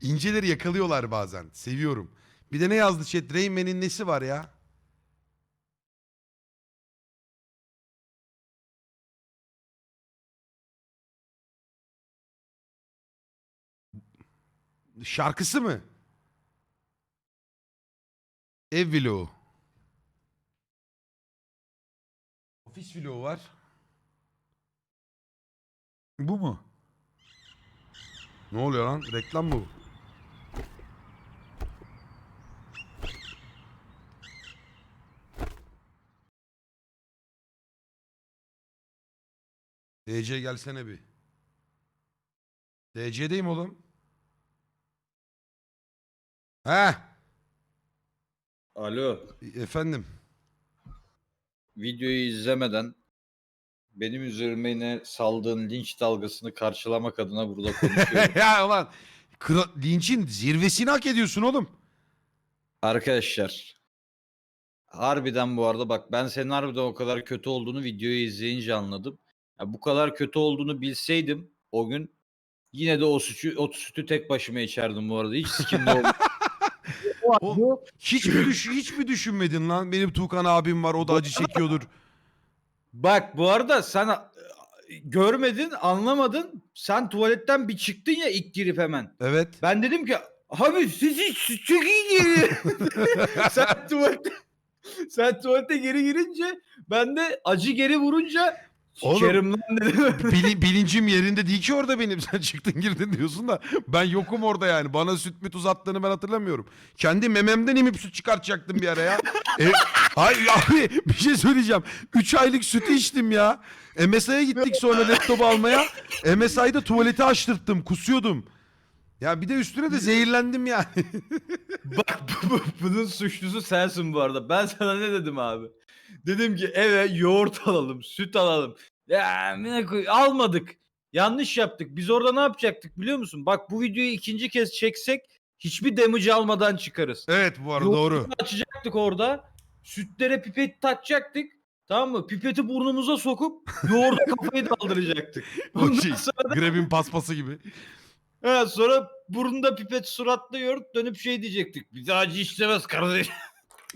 İnceleri yakalıyorlar bazen. Seviyorum. Bir de ne yazdı chat? Rain Man'in nesi var ya? Şarkısı mı? Ev vlogu. Ofis vlogu var. Bu mu? Ne oluyor lan? Reklam mı bu? DC gelsene bir. DC'deyim oğlum. He, Alo, efendim. videoyu izlemeden benim üzerime saldığın linç dalgasını karşılamak adına burada konuşuyorum. ya ulan linçin zirvesini hak ediyorsun oğlum. Arkadaşlar, harbiden bu arada bak ben senin harbiden o kadar kötü olduğunu videoyu izleyince anladım. Ya bu kadar kötü olduğunu bilseydim o gün yine de o sütü, o sütü tek başıma içerdim bu arada. Hiç sikimde olmadı. Oğlum, hiç mi, düş hiç mi düşünmedin lan? Benim Tuğkan abim var o da acı çekiyordur. Bak bu arada sen görmedin, anlamadın. Sen tuvaletten bir çıktın ya ilk girip hemen. Evet. Ben dedim ki abi siz hiç çok iyi geri. sen tuvalete sen tuvalete geri girince ben de acı geri vurunca Oğlum. sikerim lan dedim. Bili- bilincim yerinde değil ki orada benim. Sen çıktın girdin diyorsun da ben yokum orada yani. Bana süt müt uzattığını ben hatırlamıyorum. Kendi mememden emip süt çıkartacaktım bir ara ya. e, hayır abi bir şey söyleyeceğim. 3 aylık sütü içtim ya. MSI'ye gittik sonra laptopu almaya. MSI'da tuvaleti açtırttım. Kusuyordum. Ya bir de üstüne de zehirlendim yani. Bak bu- bu- bunun suçlusu sensin bu arada. Ben sana ne dedim abi? Dedim ki eve yoğurt alalım, süt alalım. Ya amına koy- almadık. Yanlış yaptık. Biz orada ne yapacaktık biliyor musun? Bak bu videoyu ikinci kez çeksek hiçbir damage almadan çıkarız. evet bu arada doğru. açacaktık orada. Sütlere pipet takacaktık. Tamam mı? Pipeti burnumuza sokup yoğurda kafayı daldıracaktık. O Ondan şey, sonra, Grebin paspası gibi. ha, sonra burnunda pipet suratlı yoğurt dönüp şey diyecektik. Daha acı işlemez kardeş.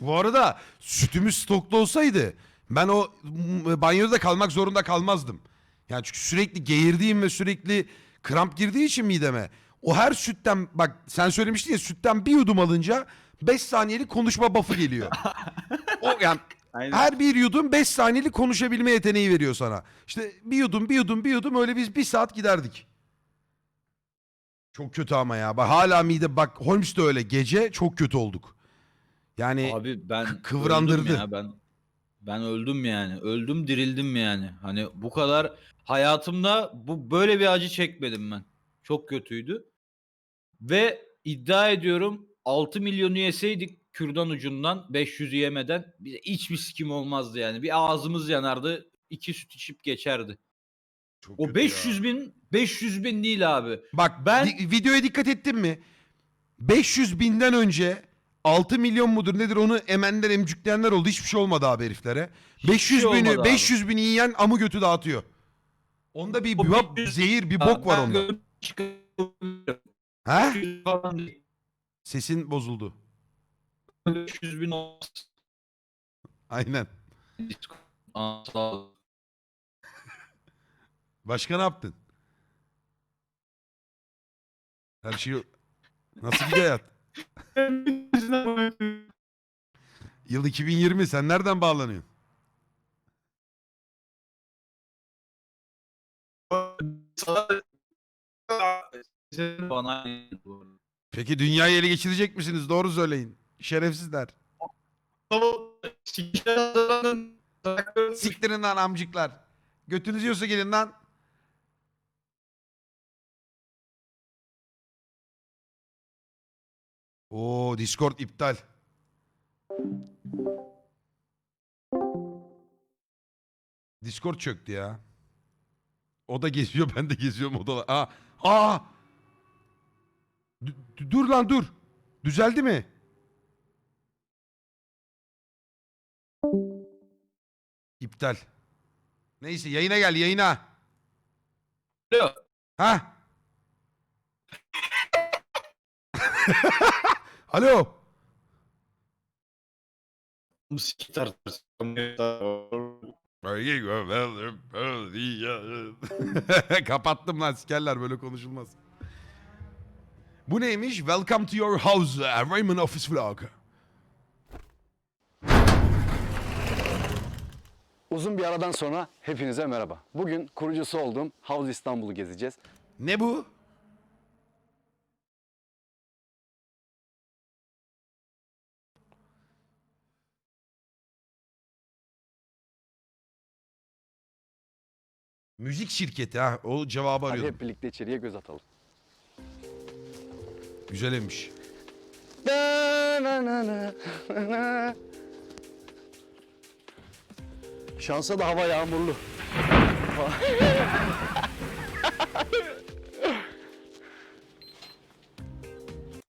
Bu arada sütümüz stoklu olsaydı ben o banyoda kalmak zorunda kalmazdım. Yani çünkü sürekli geğirdiğim ve sürekli kramp girdiği için mideme. O her sütten bak sen söylemiştin ya sütten bir yudum alınca 5 saniyelik konuşma buff'ı geliyor. o yani Aynen. her bir yudum 5 saniyelik konuşabilme yeteneği veriyor sana. İşte bir yudum bir yudum bir yudum öyle biz bir saat giderdik. Çok kötü ama ya. Bak hala mide bak Holmes de öyle gece çok kötü olduk. Yani Abi ben kı- kıvrandırdı. ya ben ben öldüm yani. Öldüm dirildim yani. Hani bu kadar hayatımda bu böyle bir acı çekmedim ben. Çok kötüydü. Ve iddia ediyorum 6 milyonu yeseydik kürdan ucundan 500'ü yemeden bize hiçbir sikim olmazdı yani. Bir ağzımız yanardı. iki süt içip geçerdi. Çok O kötü 500 ya. bin 500 bin değil abi. Bak Ben- ben videoya dikkat ettin mi? 500 binden önce 6 milyon mudur nedir onu emenler emcükleyenler oldu. Hiçbir şey olmadı abi heriflere. 500 şey bini olmadı abi. 500 bini yiyen amı götü dağıtıyor. Onda bir, O bir 500 zehir bir bok var onda. Ha? 500 falan değil. Sesin bozuldu. 500 bin. Aynen. Aa, sağ ol. Başka ne yaptın? Her şey nasıl gidiyor hayat? Yıl 2020 sen nereden bağlanıyorsun? Peki dünyayı ele geçirecek misiniz? Doğru söyleyin. Şerefsizler. Siktirin lan amcıklar. Götünüz yiyorsa gelin lan. Oo Discord iptal. Discord çöktü ya. O da geziyor ben de geziyorum o da. Aa, aa. D- dur lan dur. Düzeldi mi? İptal. Neyse yayına gel yayına. Alo. Ha? Alo. Kapattım lan sikerler böyle konuşulmaz. Bu neymiş? Welcome to your house, uh, Raymond Office Vlog. Uzun bir aradan sonra hepinize merhaba. Bugün kurucusu olduğum Havuz İstanbul'u gezeceğiz. Ne bu? Müzik şirketi ha. O cevabı Hadi arıyordum. hep birlikte içeriye göz atalım. Güzelmiş. Şansa da hava yağmurlu.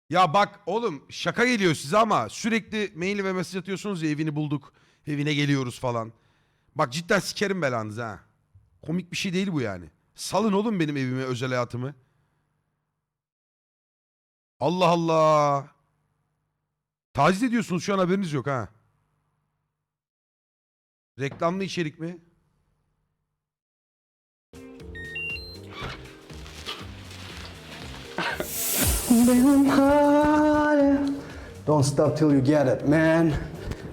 Ya bak oğlum şaka geliyor size ama sürekli mail ve mesaj atıyorsunuz ya evini bulduk. Evine geliyoruz falan. Bak cidden sikerim belanızı ha. Komik bir şey değil bu yani. Salın oğlum benim evimi, özel hayatımı. Allah Allah. Taciz ediyorsunuz şu an haberiniz yok ha. Reklamlı içerik mi? Don't stop till you get it man.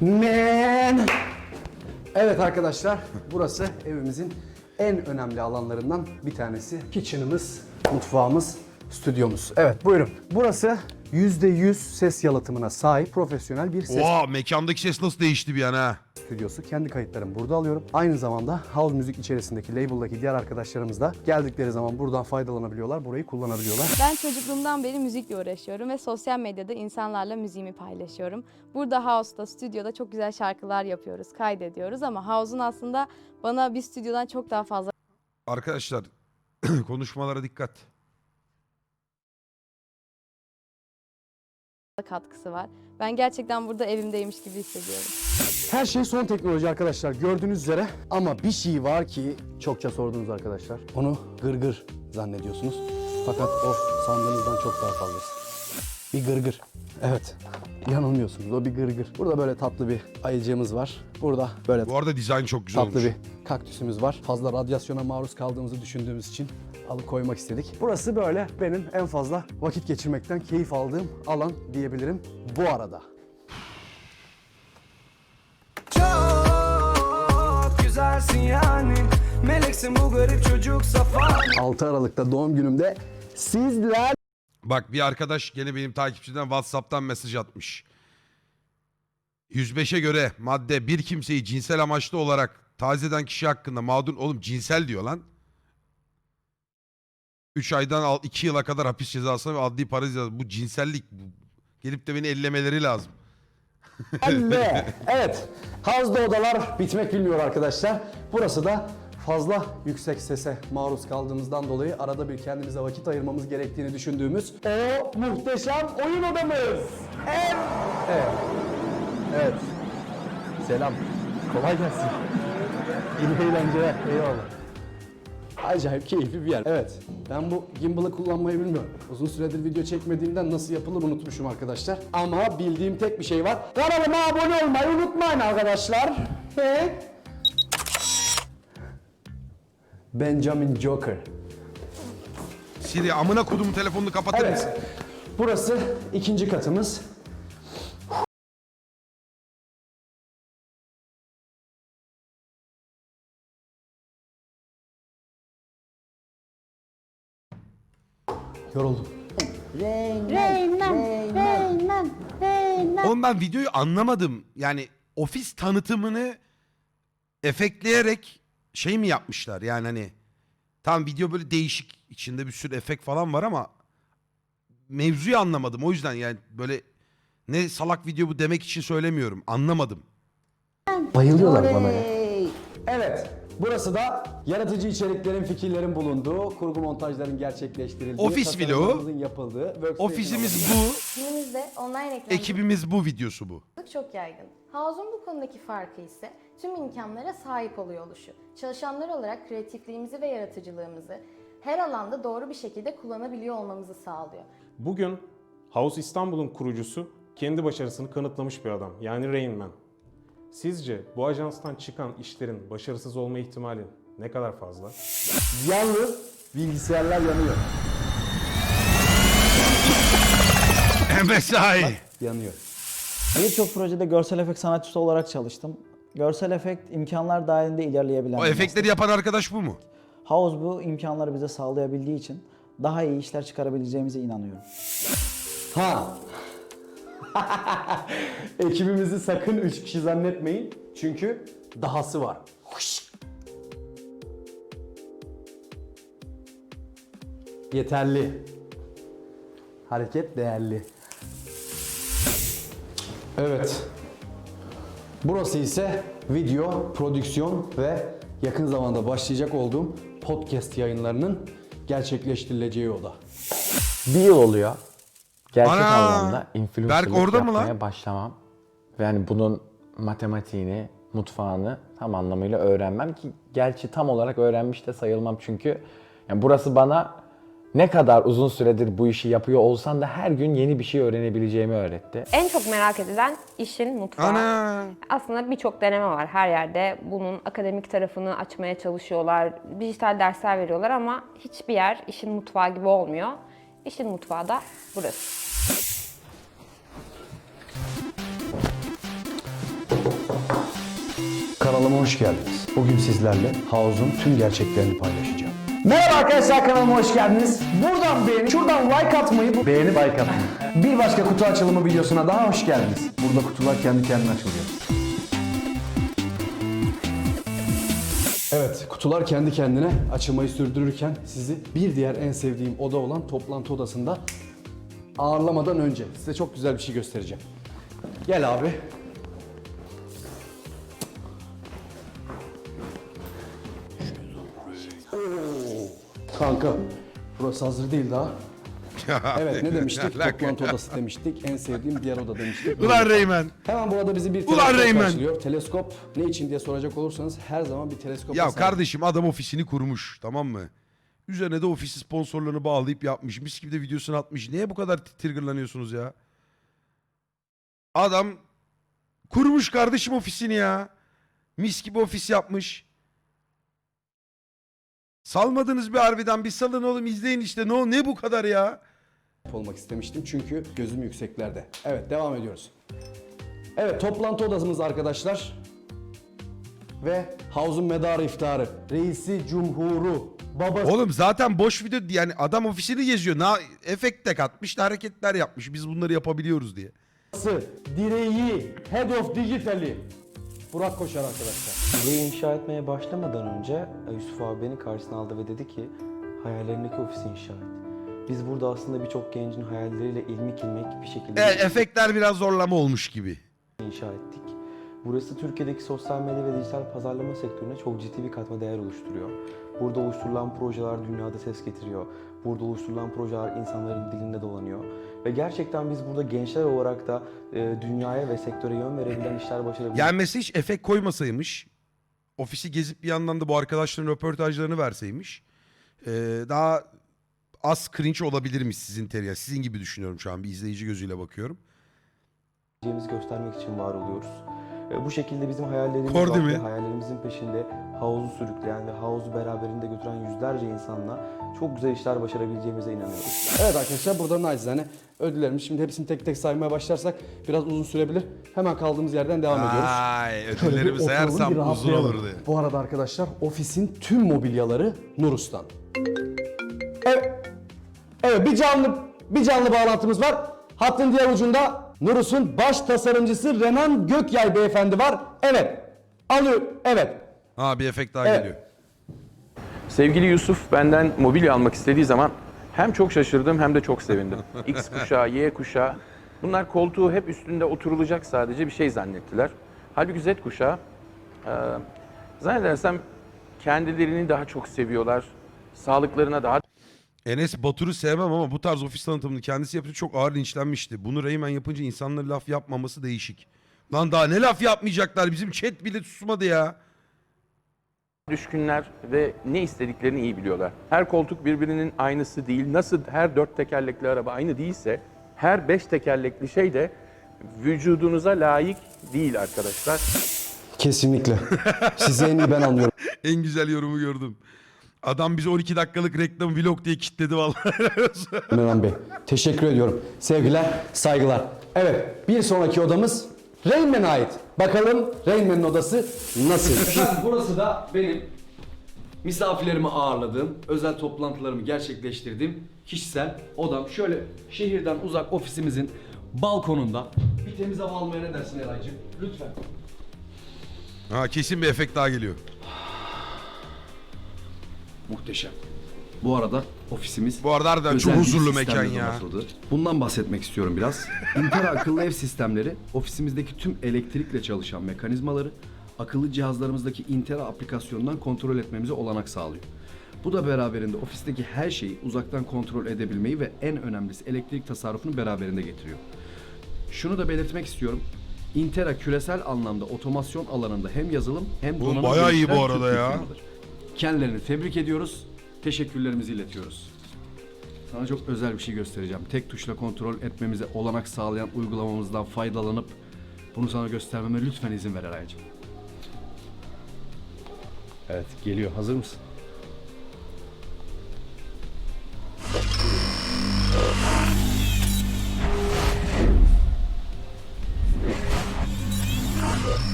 Man. Evet arkadaşlar burası evimizin en önemli alanlarından bir tanesi. Kitchen'ımız, mutfağımız, stüdyomuz. Evet buyurun. Burası %100 ses yalıtımına sahip profesyonel bir ses Oha mekandaki ses nasıl değişti bir an ha. stüdyosu. Kendi kayıtlarımı burada alıyorum. Aynı zamanda house müzik içerisindeki label'daki diğer arkadaşlarımız da geldikleri zaman buradan faydalanabiliyorlar, burayı kullanabiliyorlar. Ben çocukluğumdan beri müzikle uğraşıyorum ve sosyal medyada insanlarla müziğimi paylaşıyorum. Burada House'da, stüdyoda çok güzel şarkılar yapıyoruz, kaydediyoruz ama House'un aslında bana bir stüdyodan çok daha fazla Arkadaşlar konuşmalara dikkat. Katkısı var. Ben gerçekten burada evimdeymiş gibi hissediyorum. Her şey son teknoloji arkadaşlar gördüğünüz üzere ama bir şey var ki çokça sordunuz arkadaşlar. Onu gırgır zannediyorsunuz. Fakat o sandığınızdan çok daha fazlası. Bir gırgır. Evet. Yanılmıyorsunuz. O bir gırgır. Burada böyle tatlı bir ayıcığımız var. Burada böyle Bu arada dizayn çok güzel tatlı olmuş. bir kaktüsümüz var. Fazla radyasyona maruz kaldığımızı düşündüğümüz için alıkoymak istedik. Burası böyle benim en fazla vakit geçirmekten keyif aldığım alan diyebilirim bu arada. Çok güzelsin yani Meleksin bu garip çocuk safa 6 Aralık'ta doğum günümde sizler Bak bir arkadaş gene benim takipçiden WhatsApp'tan mesaj atmış. 105'e göre madde bir kimseyi cinsel amaçlı olarak taciz eden kişi hakkında mağdur... Oğlum cinsel diyor lan. 3 aydan 2 yıla kadar hapis cezasına ve adli para cezası. Bu cinsellik. Bu- Gelip de beni ellemeleri lazım. Anne. evet. Hazda odalar bitmek bilmiyor arkadaşlar. Burası da fazla yüksek sese maruz kaldığımızdan dolayı arada bir kendimize vakit ayırmamız gerektiğini düşündüğümüz o muhteşem oyun odamız. Evet. Evet. Evet. Selam. Kolay gelsin. İyi eğlenceler. Eyvallah. Acayip keyifli bir yer. Evet, ben bu gimbal'ı kullanmayı bilmiyorum. Uzun süredir video çekmediğimden nasıl yapılır unutmuşum arkadaşlar. Ama bildiğim tek bir şey var. Kanalıma abone olmayı unutmayın arkadaşlar. Ve... Benjamin Joker. Siri amına kodumun telefonunu kapatır mısın? Evet, burası ikinci katımız. Yoruldum. Oğlum ben videoyu anlamadım. Yani ofis tanıtımını efektleyerek şey mi yapmışlar? Yani hani tam video böyle değişik içinde bir sürü efekt falan var ama mevzuyu anlamadım. O yüzden yani böyle ne salak video bu demek için söylemiyorum. Anlamadım. Bayılıyorlar bana ya. Evet. Burası da yaratıcı içeriklerin, fikirlerin bulunduğu, kurgu montajların gerçekleştirildiği, Ofis vlogu. yapıldığı, Ofisimiz bu, Günümüzde online ekranlık ekibimiz bu videosu bu. çok yaygın. House'un bu konudaki farkı ise tüm imkanlara sahip oluyor oluşu. Çalışanlar olarak kreatifliğimizi ve yaratıcılığımızı her alanda doğru bir şekilde kullanabiliyor olmamızı sağlıyor. Bugün House İstanbul'un kurucusu kendi başarısını kanıtlamış bir adam. Yani Rain Man. Sizce bu ajanstan çıkan işlerin başarısız olma ihtimali ne kadar fazla? Yalnız bilgisayarlar yanıyor. MSI. Yanıyor. Birçok projede görsel efekt sanatçısı olarak çalıştım. Görsel efekt imkanlar dahilinde ilerleyebilen O bir efektleri meslek. yapan arkadaş bu mu? House bu imkanları bize sağlayabildiği için daha iyi işler çıkarabileceğimize inanıyorum. Ha. Ekibimizi sakın 3 kişi zannetmeyin. Çünkü dahası var. Yeterli. Hareket değerli. Evet. Burası ise video, prodüksiyon ve yakın zamanda başlayacak olduğum podcast yayınlarının gerçekleştirileceği oda. Bir yıl oluyor. Gerçek Ana! anlamda influencerlık Berk orada mı yapmaya lan? başlamam. Ve yani bunun matematiğini, mutfağını tam anlamıyla öğrenmem ki gerçi tam olarak öğrenmiş de sayılmam çünkü yani burası bana ne kadar uzun süredir bu işi yapıyor olsan da her gün yeni bir şey öğrenebileceğimi öğretti. En çok merak edilen işin mutfağı. Ana. Aslında birçok deneme var her yerde. Bunun akademik tarafını açmaya çalışıyorlar. Dijital dersler veriyorlar ama hiçbir yer işin mutfağı gibi olmuyor. İşin mutfağı da burası. Kanalıma hoş geldiniz. Bugün sizlerle Havuz'un tüm gerçeklerini paylaşacağım. Merhaba arkadaşlar kanalıma hoş geldiniz. Buradan beğeni, şuradan like atmayı, beğenip like atmayı. Bir başka kutu açılımı videosuna daha hoş geldiniz. Burada kutular kendi kendine açılıyor. Evet, kutular kendi kendine açılmayı sürdürürken sizi bir diğer en sevdiğim oda olan toplantı odasında ağırlamadan önce size çok güzel bir şey göstereceğim. Gel abi. Kanka, burası hazır değil daha. Evet ne demiştik? Alaka. Toplantı odası demiştik. En sevdiğim diğer oda demiştik. Ulan Reymen. Hemen burada bizi bir Ulan teleskop Reymen. karşılıyor. Teleskop ne için diye soracak olursanız her zaman bir teleskop. Ya kardeşim adam ofisini kurmuş tamam mı? Üzerine de ofisi sponsorlarını bağlayıp yapmış. Mis gibi de videosunu atmış. Niye bu kadar triggerlanıyorsunuz ya? Adam kurmuş kardeşim ofisini ya. Mis gibi ofis yapmış. Salmadınız bir harbiden bir salın oğlum izleyin işte ne o ne bu kadar ya? Olmak istemiştim çünkü gözüm yükseklerde. Evet devam ediyoruz. Evet toplantı odamız arkadaşlar. Ve Havuz'un medarı iftarı. Reisi Cumhuru. Babası. Oğlum zaten boş video yani adam ofisini geziyor. Na efekt de katmış, hareketler yapmış. Biz bunları yapabiliyoruz diye. Direği. Head of Digital'i. Burak Koşar arkadaşlar. Burayı inşa etmeye başlamadan önce Yusuf abi beni karşısına aldı ve dedi ki hayallerindeki ofisi inşa et. Biz burada aslında birçok gencin hayalleriyle ilmik ilmek bir şekilde E, efektler biraz zorlama olmuş gibi. inşa ettik. Burası Türkiye'deki sosyal medya ve dijital pazarlama sektörüne çok ciddi bir katma değer oluşturuyor. Burada oluşturulan projeler dünyada ses getiriyor. Burada oluşturulan projeler insanların dilinde dolanıyor. Ve gerçekten biz burada gençler olarak da e, dünyaya ve sektöre yön verebilen işler başarabiliyoruz. Yani mesela hiç efekt koymasaymış. Ofisi gezip bir yandan da bu arkadaşların röportajlarını verseymiş. e, daha az cringe olabilirmiş sizin teriya. Sizin gibi düşünüyorum şu an bir izleyici gözüyle bakıyorum. geleceğimizi göstermek için var oluyoruz. E, Bu şekilde bizim hayallerimiz Kor var değil ve mi? hayallerimizin peşinde havuzu sürükleyen ve havuzu beraberinde götüren yüzlerce insanla çok güzel işler başarabileceğimize inanıyoruz. Evet arkadaşlar burada nacizane ödüllerimiz. Şimdi hepsini tek tek saymaya başlarsak biraz uzun sürebilir. Hemen kaldığımız yerden devam ediyoruz. Ay Şöyle bir ödüllerimi oturalım, bir sayarsam uzun rahatlayalım. olurdu. Bu arada arkadaşlar ofisin tüm mobilyaları Nurus'tan. Evet. Bir canlı bir canlı bağlantımız var. Hattın diğer ucunda Nurus'un baş tasarımcısı Renan Gökyay beyefendi var. Evet. Alıyor. Evet. Ha bir efekt daha Evet. geliyor. Sevgili Yusuf benden mobilya almak istediği zaman hem çok şaşırdım hem de çok sevindim. X kuşağı, Y kuşağı bunlar koltuğu hep üstünde oturulacak sadece bir şey zannettiler. Halbuki Z kuşağı e, zannedersem kendilerini daha çok seviyorlar. Sağlıklarına daha Enes Batur'u sevmem ama bu tarz ofis tanıtımını kendisi yapınca çok ağır linçlenmişti. Bunu Reymen yapınca insanların laf yapmaması değişik. Lan daha ne laf yapmayacaklar bizim chat bile susmadı ya. düşkünler ve ne istediklerini iyi biliyorlar. Her koltuk birbirinin aynısı değil. Nasıl her dört tekerlekli araba aynı değilse her beş tekerlekli şey de vücudunuza layık değil arkadaşlar. Kesinlikle. Sizi en iyi ben anlıyorum. En güzel yorumu gördüm. Adam bize 12 dakikalık reklam vlog diye kitledi vallahi. Mehmet Bey. Teşekkür ediyorum. Sevgiler, saygılar. Evet, bir sonraki odamız Rainman'a ait. Bakalım Rainman'ın odası nasıl? burası da benim misafirlerimi ağırladığım, özel toplantılarımı gerçekleştirdiğim kişisel odam. Şöyle şehirden uzak ofisimizin balkonunda bir temiz hava almaya ne dersin Eraycığım? Lütfen. ha kesin bir efekt daha geliyor. Muhteşem. Bu arada ofisimiz Bu arada harbiden çok özel bir huzurlu sistemle mekan ya. donatıldı. Bundan bahsetmek istiyorum biraz. Intera akıllı ev sistemleri ofisimizdeki tüm elektrikle çalışan mekanizmaları akıllı cihazlarımızdaki Intera aplikasyonundan kontrol etmemize olanak sağlıyor. Bu da beraberinde ofisteki her şeyi uzaktan kontrol edebilmeyi ve en önemlisi elektrik tasarrufunu beraberinde getiriyor. Şunu da belirtmek istiyorum. Intera küresel anlamda otomasyon alanında hem yazılım hem Oğlum donanım bayağı iyi bu geliştiren arada Türk bir ya. firmadır. Kendilerini tebrik ediyoruz. Teşekkürlerimizi iletiyoruz. Sana çok özel bir şey göstereceğim. Tek tuşla kontrol etmemize olanak sağlayan uygulamamızdan faydalanıp bunu sana göstermeme lütfen izin ver Eraycığım. Evet geliyor. Hazır mısın?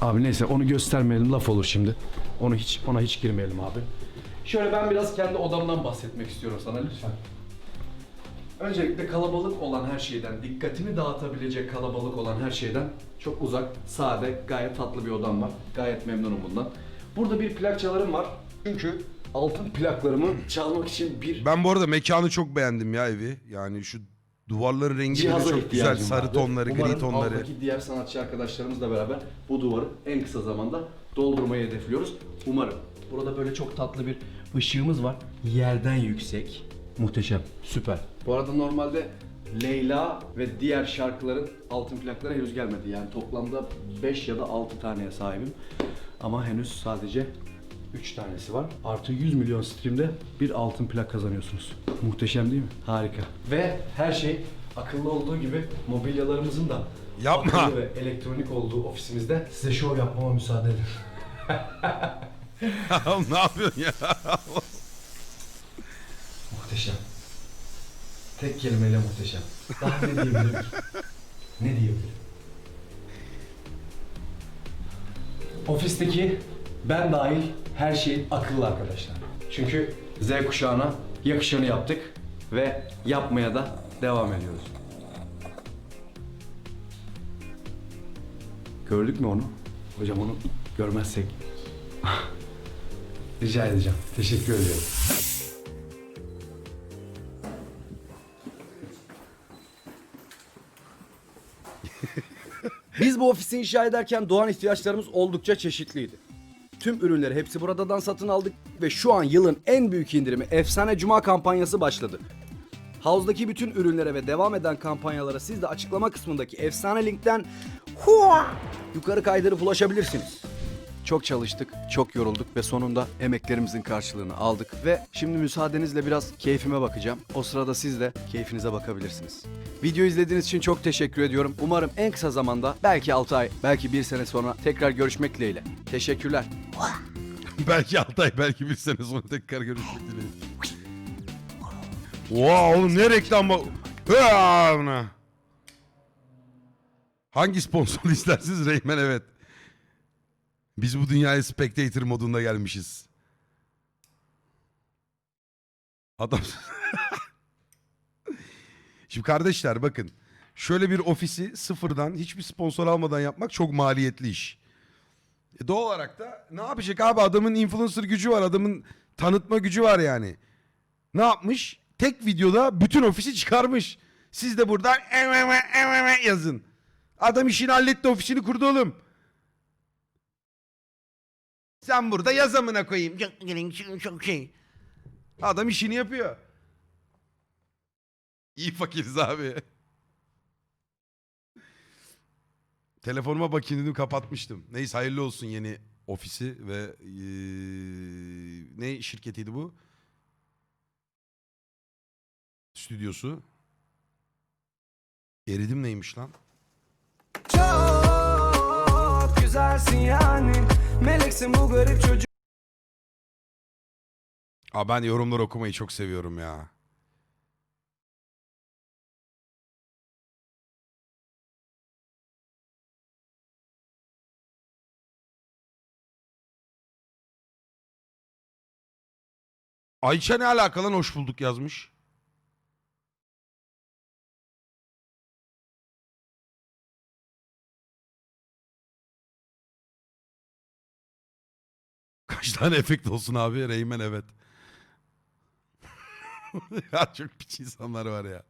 Abi neyse onu göstermeyelim laf olur şimdi. Onu hiç ona hiç girmeyelim abi. Şöyle ben biraz kendi odamdan bahsetmek istiyorum sana lütfen. Öncelikle kalabalık olan her şeyden, dikkatini dağıtabilecek kalabalık olan her şeyden çok uzak, sade, gayet tatlı bir odam var. Gayet memnunum bundan. Burada bir plakçalarım var. Çünkü altın plaklarımı çalmak için bir Ben bu arada mekanı çok beğendim ya evi. Yani şu duvarların rengi bile cihaza çok güzel. ihtiyacım Sarı vardı. tonları, gri tonları. alttaki diğer sanatçı arkadaşlarımızla beraber bu duvarı en kısa zamanda doldurmayı hedefliyoruz. Umarım. Burada böyle çok tatlı bir ışığımız var. Yerden yüksek. Muhteşem. Süper. Bu arada normalde Leyla ve diğer şarkıların altın plakları henüz gelmedi. Yani toplamda 5 ya da 6 taneye sahibim. Ama henüz sadece 3 tanesi var. Artı 100 milyon streamde bir altın plak kazanıyorsunuz. Muhteşem değil mi? Harika. Ve her şey akıllı olduğu gibi mobilyalarımızın da Yapma. ve elektronik olduğu ofisimizde size şov yapmama müsaade edin. Oğlum ne yapıyorsun ya? Muhteşem. Tek kelimeyle muhteşem. Daha ne diyebilirim ki? Ne diyebilirim? Ofisteki ben dahil her şey akıllı arkadaşlar. Çünkü Z kuşağına yakışanı yaptık ve yapmaya da devam ediyoruz. Gördük mü onu? Hocam onu görmezsek rica edeceğim. Teşekkür ediyorum. Biz bu ofisi inşa ederken doğan ihtiyaçlarımız oldukça çeşitliydi. Tüm ürünleri hepsi buradan satın aldık ve şu an yılın en büyük indirimi Efsane Cuma kampanyası başladı. Havuz'daki bütün ürünlere ve devam eden kampanyalara siz de açıklama kısmındaki efsane linkten hua yukarı kaydırıp ulaşabilirsiniz. Çok çalıştık, çok yorulduk ve sonunda emeklerimizin karşılığını aldık ve şimdi müsaadenizle biraz keyfime bakacağım. O sırada siz de keyfinize bakabilirsiniz. Video izlediğiniz için çok teşekkür ediyorum. Umarım en kısa zamanda belki 6 ay, belki 1 sene sonra tekrar görüşmek dileğiyle. Teşekkürler. belki 6 ay, belki bir sene sonra tekrar görüşmek dileğiyle. Wow oğlum ne reklam bak. Hangi sponsor istersiniz Reymen evet. Biz bu dünyaya spectator modunda gelmişiz. Adam... Şimdi kardeşler bakın. Şöyle bir ofisi sıfırdan hiçbir sponsor almadan yapmak çok maliyetli iş. E doğal olarak da ne yapacak abi adamın influencer gücü var adamın tanıtma gücü var yani. Ne yapmış? Tek videoda bütün ofisi çıkarmış. Siz de buradan "Ememe, ememe" yazın. Adam işini halletti ofisini kurdu oğlum. Sen burada yaz amına koyayım. Çok şey. Adam işini yapıyor. İyi fakiriz abi. Telefonuma bakayım dedim kapatmıştım. Neyse hayırlı olsun yeni ofisi ve eee, ne şirketiydi bu? Stüdyosu. Eridim neymiş lan? Çok güzelsin yani Meleksin bu garip çocuk Aa ben yorumlar okumayı çok seviyorum ya. Ayça ne alakalı hoş bulduk yazmış. Tane efekt olsun abi? Reymen evet. ya çok piç insanlar var ya.